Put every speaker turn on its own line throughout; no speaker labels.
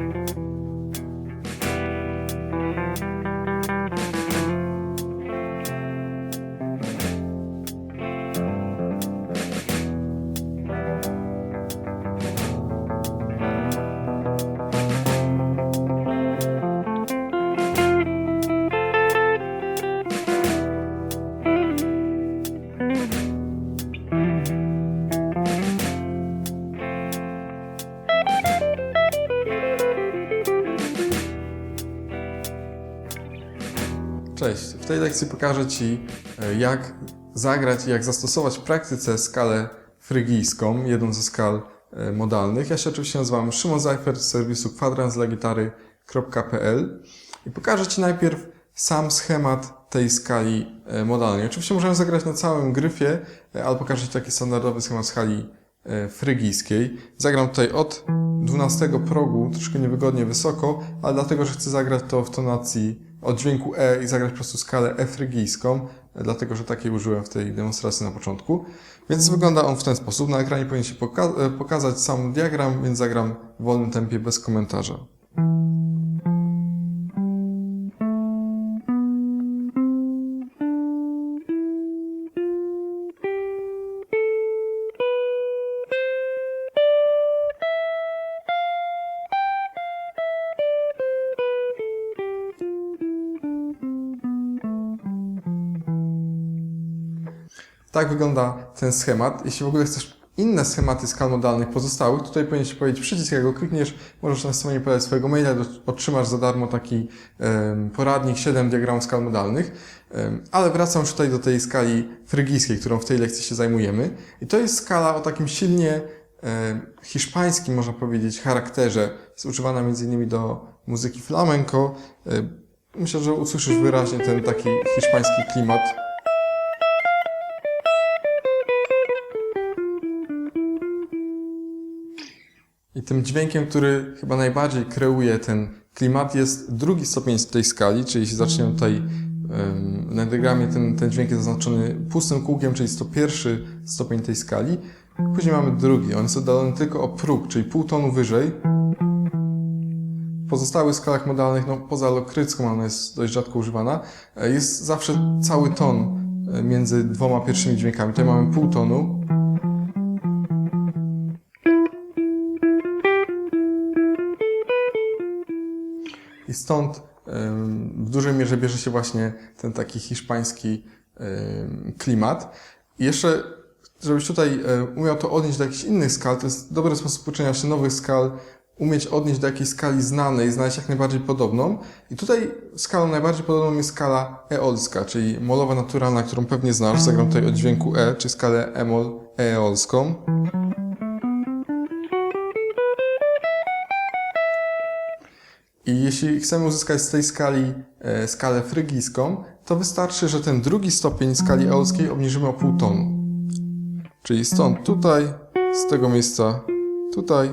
Thank you. Cześć. W tej lekcji pokażę Ci, e, jak zagrać i jak zastosować w praktyce skalę frygijską, jedną ze skal e, modalnych. Ja się oczywiście nazywam Szymon Zajfer z serwisu kwadranslegitary.pl i pokażę Ci najpierw sam schemat tej skali e, modalnej. Oczywiście możemy zagrać na całym gryfie, ale pokażę Ci taki standardowy schemat skali frygijskiej. Zagram tutaj od 12 progu, troszkę niewygodnie wysoko, ale dlatego, że chcę zagrać to w tonacji od dźwięku E i zagrać po prostu skalę E frygijską, dlatego, że takiej użyłem w tej demonstracji na początku. Więc wygląda on w ten sposób. Na ekranie powinien się poka- e, pokazać sam diagram, więc zagram w wolnym tempie bez komentarza. Tak wygląda ten schemat. Jeśli w ogóle chcesz inne schematy skal modalnych pozostałych, tutaj powinien się pojawić przycisk, jak go klikniesz, możesz na stronie podać swojego maila, otrzymasz za darmo taki poradnik 7 diagramów skal modalnych. Ale wracam już tutaj do tej skali frygijskiej, którą w tej lekcji się zajmujemy. I to jest skala o takim silnie hiszpańskim, można powiedzieć, charakterze. Jest używana innymi do muzyki flamenco. Myślę, że usłyszysz wyraźnie ten taki hiszpański klimat. Tym dźwiękiem, który chyba najbardziej kreuje ten klimat, jest drugi stopień z tej skali, czyli jeśli zaczniemy tutaj em, na diagramie, ten, ten dźwięk jest zaznaczony pustym kółkiem, czyli jest to pierwszy stopień tej skali. Później mamy drugi, on jest oddalony tylko o próg, czyli pół tonu wyżej. W pozostałych skalach modalnych, no poza lokrycką, ona jest dość rzadko używana, e, jest zawsze cały ton e, między dwoma pierwszymi dźwiękami. Tutaj mamy pół tonu, I stąd w dużej mierze bierze się właśnie ten taki hiszpański klimat. I jeszcze, żebyś tutaj umiał to odnieść do jakichś innych skal, to jest dobry sposób uczenia się nowych skal, umieć odnieść do jakiejś skali znanej, znaleźć jak najbardziej podobną. I tutaj skalą najbardziej podobną jest skala eolska, czyli molowa naturalna, którą pewnie znasz. Zagram tutaj od dźwięku E, czy skalę e-mol eolską. I jeśli chcemy uzyskać z tej skali e, skalę frygijską, to wystarczy, że ten drugi stopień skali eolskiej obniżymy o pół tonu. Czyli stąd tutaj, z tego miejsca tutaj,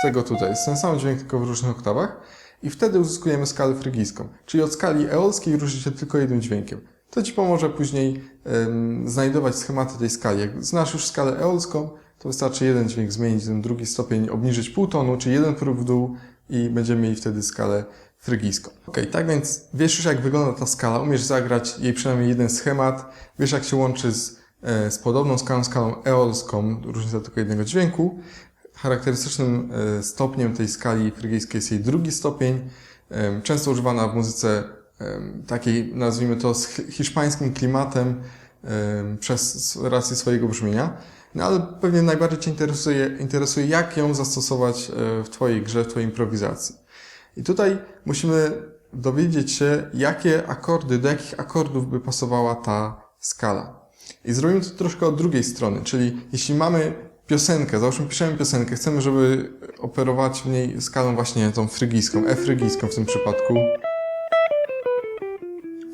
z tego tutaj. Jest ten sam dźwięk, tylko w różnych oktawach. I wtedy uzyskujemy skalę frygijską. Czyli od skali eolskiej różni się tylko jednym dźwiękiem. To Ci pomoże później em, znajdować schematy tej skali. Jak znasz już skalę eolską, to wystarczy jeden dźwięk zmienić, ten drugi stopień obniżyć pół tonu, czyli jeden próg w dół i będziemy mieli wtedy skalę frygijską. Ok, tak więc wiesz już jak wygląda ta skala, umiesz zagrać jej przynajmniej jeden schemat, wiesz jak się łączy z, e, z podobną skalą, skalą eolską, różnica tylko jednego dźwięku. Charakterystycznym e, stopniem tej skali frygijskiej jest jej drugi stopień, często używana w muzyce takiej, nazwijmy to, z hi- hiszpańskim klimatem em, przez rację swojego brzmienia. No ale pewnie najbardziej Cię interesuje, interesuje, jak ją zastosować e, w Twojej grze, w Twojej improwizacji. I tutaj musimy dowiedzieć się, jakie akordy, do jakich akordów by pasowała ta skala. I zrobimy to troszkę od drugiej strony, czyli jeśli mamy piosenkę, załóżmy piszemy piosenkę, chcemy, żeby operować w niej skalą właśnie tą frygijską, E-frygijską w tym przypadku,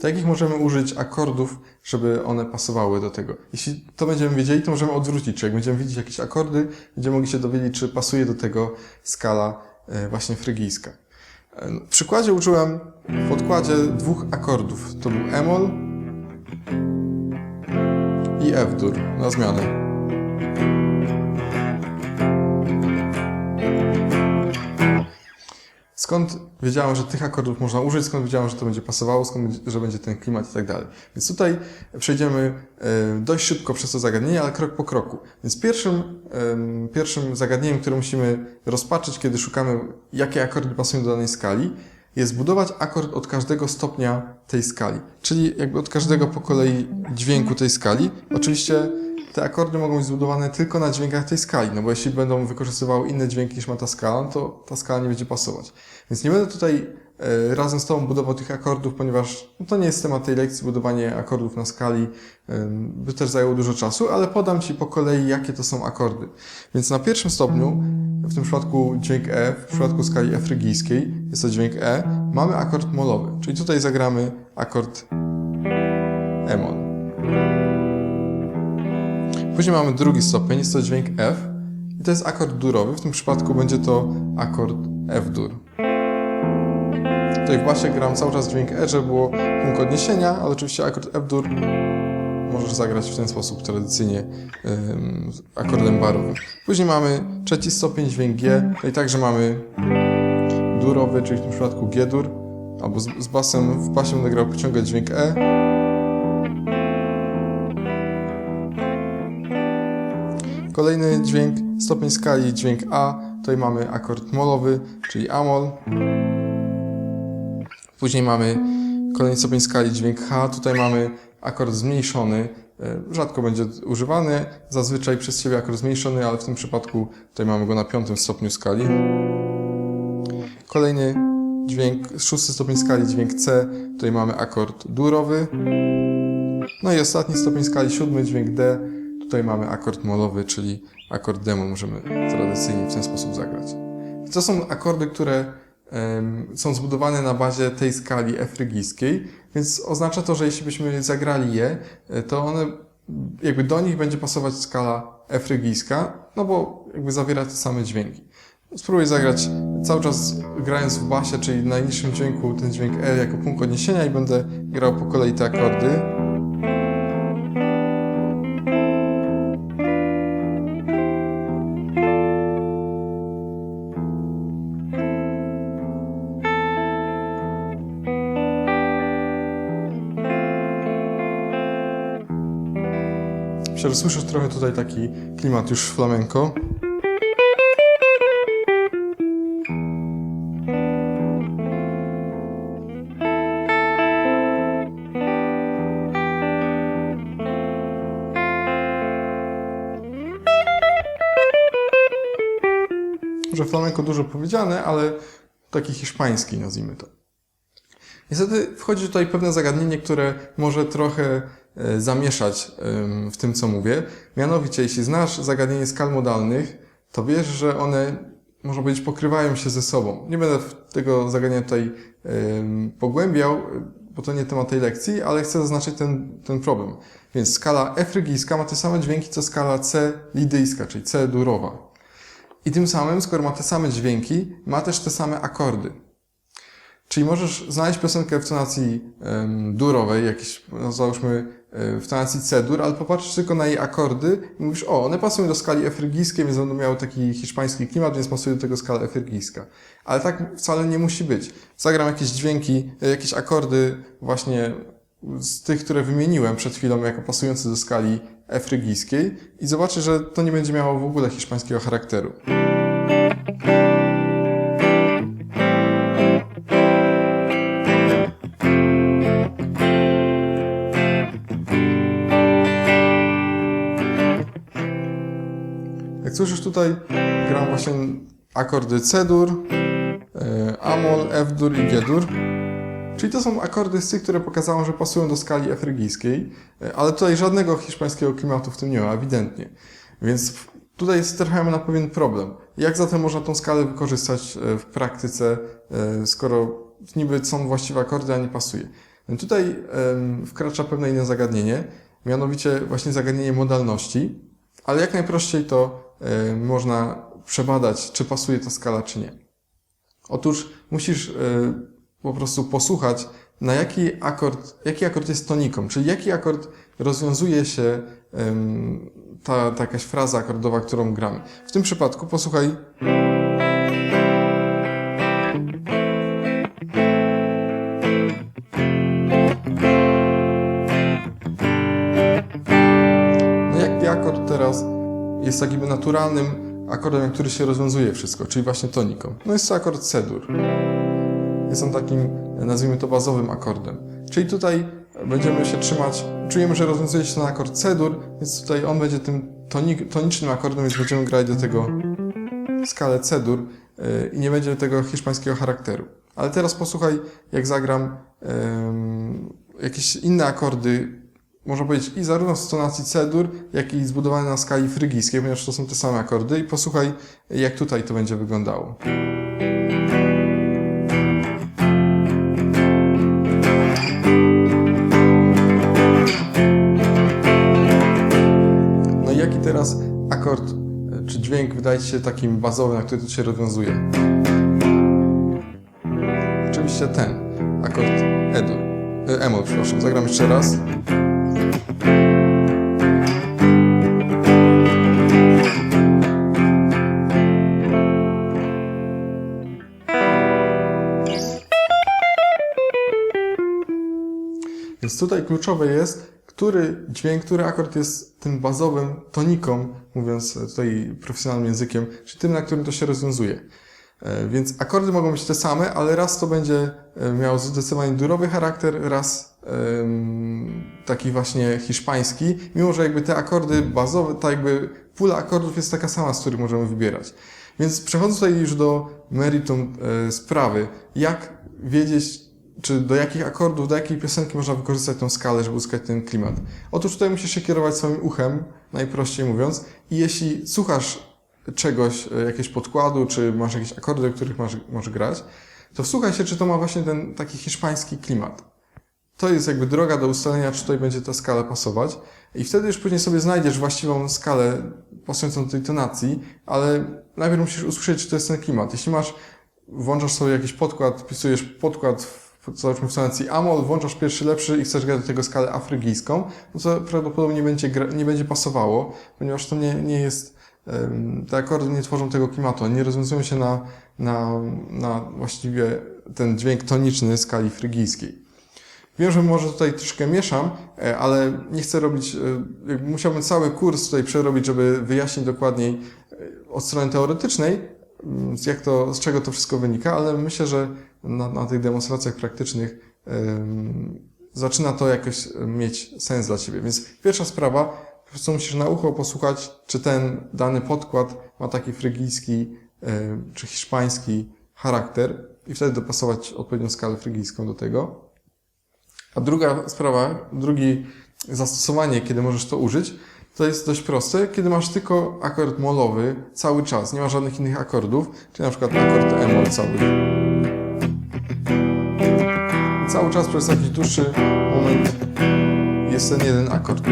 to jakich możemy użyć akordów, żeby one pasowały do tego? Jeśli to będziemy wiedzieli, to możemy odwrócić. Czy jak będziemy widzieć jakieś akordy, będziemy mogli się dowiedzieć, czy pasuje do tego skala e, właśnie frygijska. E, W przykładzie użyłem w podkładzie dwóch akordów. To był E-moll i F-dur na zmianę. Skąd wiedziałem, że tych akordów można użyć, skąd wiedziałem, że to będzie pasowało, skąd, że będzie ten klimat i tak dalej. Więc tutaj przejdziemy e, dość szybko przez to zagadnienie, ale krok po kroku. Więc pierwszym, pierwszym zagadnieniem, które musimy rozpatrzyć, kiedy szukamy, jakie akordy pasują do danej skali, jest zbudować akord od każdego stopnia tej skali. Czyli jakby od każdego po kolei dźwięku tej skali. Oczywiście te akordy mogą być zbudowane tylko na dźwiękach tej skali, no bo jeśli będą wykorzystywały inne dźwięki niż ma ta skala, no to ta skala nie będzie pasować. Więc nie będę tutaj e, razem z Tobą budował tych akordów, ponieważ no, to nie jest temat tej lekcji, budowanie akordów na skali by też zajęło dużo czasu, ale podam Ci po kolei, jakie to są akordy. Więc na pierwszym stopniu, w tym przypadku dźwięk E, w przypadku skali E frygijskiej, jest to dźwięk E, mamy akord molowy, czyli tutaj zagramy akord E-mol. Później mamy drugi stopień, jest to dźwięk F i to jest akord durowy, w tym przypadku będzie to akord F-dur. Tutaj w basie gram cały czas dźwięk E, żeby było punkt odniesienia, ale oczywiście akord F-dur możesz zagrać w ten sposób tradycyjnie akordem barowym. Później mamy trzeci stopień, dźwięk G, no i także mamy durowy, czyli w tym przypadku G-dur, albo z, z basem, w basie będę grał pociągać dźwięk E. Kolejny dźwięk, stopień skali, dźwięk A. Tutaj mamy akord molowy, czyli A-mol. Później mamy kolejny stopień skali, dźwięk H. Tutaj mamy akord zmniejszony. E, Rzadko będzie używany, zazwyczaj przez siebie akord zmniejszony, ale w tym przypadku tutaj mamy go na piątym stopniu skali. Kolejny dźwięk, szósty stopień skali, dźwięk C. Tutaj mamy akord durowy. No i ostatni stopień skali, siódmy dźwięk D. Tutaj mamy akord molowy, czyli akord demol możemy tradycyjnie w ten sposób zagrać. To są akordy, które są zbudowane na bazie tej skali F rygijskiej, więc oznacza to, że jeśli byśmy zagrali je, e, to one, jakby do nich będzie pasować skala F rygijska, no bo jakby zawiera te same dźwięki. Spróbuję zagrać cały czas grając w basie, czyli najniższym dźwięku ten dźwięk E jako punkt odniesienia i będę grał po kolei te akordy. Słyszysz trochę tutaj taki klimat już flamenko. Że flamenko dużo powiedziane, ale taki hiszpański nazwijmy to. Niestety wchodzi tutaj pewne zagadnienie, które może trochę e, zamieszać w tym, co mówię. Mianowicie, jeśli znasz zagadnienie skal modalnych, to wiesz, że one, można powiedzieć, pokrywają się ze sobą. Nie będę tego zagadnienia tutaj pogłębiał, bo to nie temat tej lekcji, ale chcę zaznaczyć ten, ten problem. Więc skala rygijska ma te same dźwięki, co skala C lidyjska, czyli C durowa. I tym samym, skoro ma te same dźwięki, ma też te same akordy. Czyli możesz znaleźć piosenkę w tonacji em, durowej, jakieś, no załóżmy e, w tonacji C-dur, ale popatrzysz tylko na jej akordy i mówisz, o, one pasują do skali F rygijskiej, więc będą miały taki hiszpański klimat, więc pasuje do tego skala F rygijska. Ale tak wcale nie musi być. Zagram jakieś dźwięki, e, jakieś akordy właśnie z tych, które wymieniłem przed chwilą jako pasujące do skali F rygijskiej i zobaczysz, że to nie będzie miało w ogóle hiszpańskiego charakteru. Słyszysz tutaj, gram właśnie akordy C-dur, e, A-mol, F-dur i G-dur. Czyli to są akordy z tych, które pokazałem, że pasują do skali F rygijskiej, e, ale tutaj żadnego hiszpańskiego klimatu w tym nie ma, ewidentnie. Więc tutaj trafiamy na pewien problem. Jak zatem można tą skalę wykorzystać e, w praktyce, skoro niby są właściwe akordy, a nie pasuje? Tutaj wkracza pewne inne zagadnienie, mianowicie właśnie zagadnienie modalności, ale jak najprościej to można przebadać, czy pasuje ta skala, czy nie. Otóż musisz e, po prostu posłuchać, na jaki akord, jaki akord jest toniką, czyli jaki akord rozwiązuje się ta, ta jakaś fraza akordowa, którą gramy. W tym przypadku posłuchaj. Jest takim naturalnym akordem, jak który się rozwiązuje wszystko, czyli właśnie toniką. No jest to akord C-dur. Jest on takim, nazwijmy to, bazowym akordem. Czyli tutaj będziemy się trzymać, czujemy, że rozwiązuje się na akord C-dur, więc tutaj on będzie tym tonik, tonicznym akordem, więc będziemy grać do tego skalę C-dur yy, i nie będzie tego hiszpańskiego charakteru. Ale teraz posłuchaj, jak zagram jakieś inne akordy, można powiedzieć, i zarówno z tonacji C-dur, jak i zbudowane na skali frygijskiej, ponieważ to są te same akordy i posłuchaj, jak tutaj to będzie wyglądało. No i jaki teraz akord e, czy dźwięk wydaje się takim bazowym, na który to się rozwiązuje? Oczywiście ten, akord E-dur. E, E-moll, przepraszam. Zagram jeszcze raz. Więc tutaj kluczowe jest, który dźwięk, który akord jest tym bazowym toniką, mówiąc tutaj profesjonalnym językiem, czy tym, na którym to się rozwiązuje. E, Więc akordy mogą być te same, ale raz to będzie e, miało zdecydowanie durowy charakter, raz taki właśnie hiszpański, mimo że jakby te akordy bazowe, tak jakby pula akordów jest taka sama, z których możemy wybierać. Więc przechodząc tutaj już do meritum e, sprawy, jak wiedzieć, czy do jakich akordów, do jakiej piosenki można wykorzystać tą skalę, żeby uzyskać ten klimat. Otóż tutaj musisz się kierować swoim uchem, najprościej mówiąc, i jeśli słuchasz czegoś, e, jakiegoś podkładu, czy masz jakieś akordy, do których masz, grać, to wsłuchaj się, czy to ma właśnie ten taki hiszpański klimat. To jest jakby droga do ustalenia, czy tutaj będzie ta skala pasować. I wtedy już później sobie znajdziesz właściwą skalę pasującą do tej tonacji, ale najpierw musisz usłyszeć, czy to jest ten klimat. Jeśli masz, włączasz sobie jakiś podkład, wpisujesz podkład w załóżmy w tonacji Amol, włączasz pierwszy lepszy i chcesz grać do tego skalę afrygijską, no to prawdopodobnie nie będzie, nie będzie pasowało, ponieważ to nie, nie jest, te akordy nie tworzą tego klimatu, nie rozwiązują się na, na, na właściwie ten dźwięk toniczny skali frygijskiej. Wiem, że może tutaj troszkę mieszam, e, ale nie chcę robić, e, musiałbym cały kurs tutaj przerobić, żeby wyjaśnić dokładniej e, od strony teoretycznej, mm, jak to, z czego to wszystko wynika, ale myślę, że na, na tych demonstracjach praktycznych zaczyna to jakoś mieć sens dla Ciebie. Więc pierwsza sprawa, po prostu musisz na ucho posłuchać, czy ten dany podkład ma taki frygijski e, czy hiszpański charakter i wtedy dopasować odpowiednią skalę frygijską do tego. A druga sprawa, drugie zastosowanie, kiedy możesz to użyć, to jest dość proste, kiedy masz tylko akord molowy cały czas, nie ma żadnych innych akordów, czyli na przykład akord E-moll cały. Cały czas przez jakiś dłuższy moment jest ten jeden akord.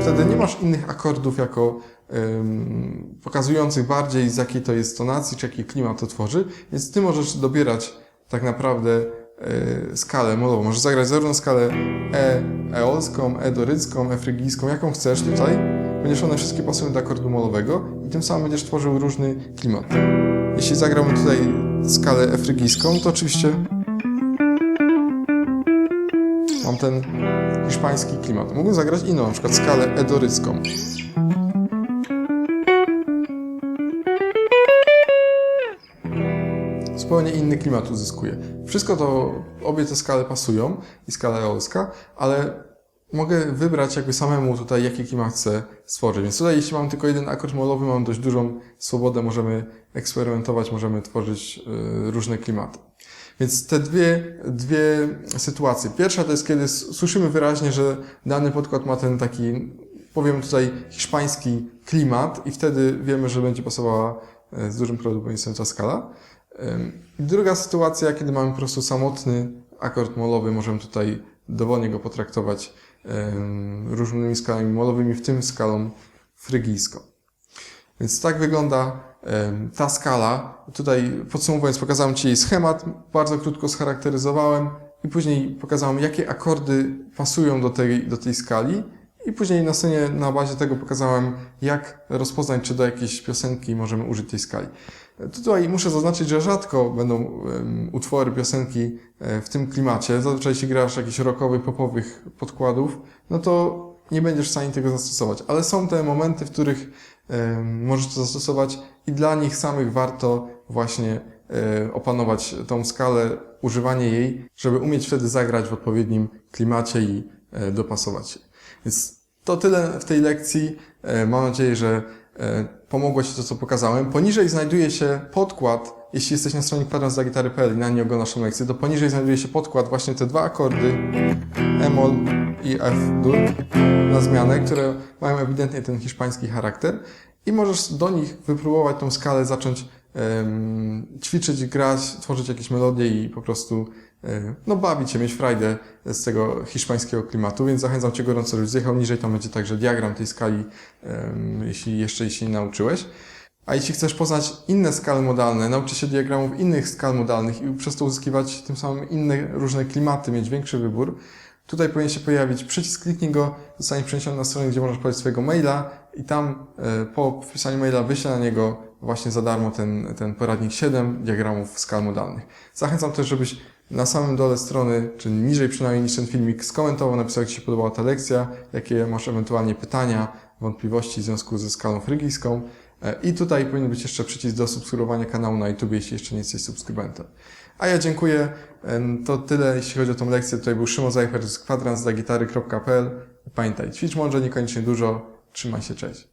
Wtedy nie masz innych akordów jako ym, pokazujących bardziej z jakiej to jest tonacji, czy jaki klimat to tworzy, więc ty możesz dobierać tak naprawdę skalę molową. Możesz zagrać zarówno skalę E eolską, E dorycką, E frygijską, jaką chcesz tutaj, ponieważ one wszystkie pasują do akordu molowego i tym samym będziesz tworzył różny klimat. Jeśli zagrałbym tutaj skalę E frygijską, to oczywiście mam ten hiszpański klimat. Mógłbym zagrać inną, na przykład skalę E zupełnie inny klimat uzyskuje. Wszystko to, obie te skale pasują i skala eolska, ale mogę wybrać jakby samemu tutaj, jaki klimat chcę stworzyć. Więc tutaj, jeśli mam tylko jeden akord molowy, mam dość dużą swobodę, możemy eksperymentować, możemy tworzyć y, różne klimaty. Więc te dwie, dwie sytuacje. Pierwsza to jest, kiedy słyszymy wyraźnie, że dany podkład ma ten taki, powiem tutaj, hiszpański klimat i wtedy wiemy, że będzie pasowała e, z dużym prawdopodobieństwem ta skala. Druga sytuacja, kiedy mamy po prostu samotny akord molowy, możemy tutaj dowolnie go potraktować ym, różnymi skalami molowymi, w tym skalą frygijską. Więc tak wygląda ta skala. Tutaj podsumowując, pokazałem Ci jej schemat, bardzo krótko scharakteryzowałem i później pokazałem, jakie akordy pasują do tej, do tej skali. I później na scenie na bazie tego pokazałem, jak rozpoznać, czy do jakiejś piosenki możemy użyć tej skali. Tutaj muszę zaznaczyć, że rzadko będą utwory, piosenki e, w tym klimacie. Zazwyczaj jeśli grasz jakichś rockowych, popowych podkładów, no to nie będziesz w stanie tego zastosować. Ale są te momenty, w których możesz to zastosować i dla nich samych warto właśnie e, opanować tą skalę, używanie jej, żeby umieć wtedy zagrać w odpowiednim klimacie i e, dopasować się. Więc to tyle w tej lekcji. E, Mam nadzieję, że e, pomogło Ci to, co pokazałem. Poniżej znajduje się podkład, jeśli jesteś na stronie kwadransdagitary.pl i na nie oglądasz naszą lekcję, to poniżej znajduje się podkład, właśnie te dwa akordy E-moll i F-dur na zmianę, które mają ewidentnie ten hiszpański charakter i możesz do nich wypróbować tą skalę, zacząć ćwiczyć, grać, tworzyć jakieś melodie i po prostu no, bawić się, mieć frajdę z tego hiszpańskiego klimatu, więc zachęcam Cię gorąco, żebyś zjechał niżej, tam będzie także diagram tej skali, jeśli jeszcze jeśli nie nauczyłeś. A jeśli chcesz poznać inne skale modalne, nauczyć się diagramów innych skal modalnych i przez to uzyskiwać tym samym inne różne klimaty, mieć większy wybór, tutaj powinien się pojawić przycisk, kliknij go, zostanie przeniesiony na stronę, gdzie możesz podać swojego maila i tam e, po wpisaniu maila wyślę na niego właśnie za darmo ten, ten poradnik 7 diagramów skal modalnych. Zachęcam też, żebyś na samym dole strony, czy niżej przynajmniej niż ten filmik, skomentował, napisał, jak Ci się podobała ta lekcja, jakie masz ewentualnie pytania, wątpliwości w związku ze skalą frygijską. E, I tutaj powinien być jeszcze przycisk do subskrybowania kanału na YouTube, jeśli jeszcze nie jesteś subskrybentem. A ja dziękuję. Em, To tyle, jeśli chodzi o tą lekcję. Tutaj był Szymon Zajcher z kwadransdagitary.pl. Pamiętaj, ćwicz mądrze, niekoniecznie dużo. Trzymaj się, cześć.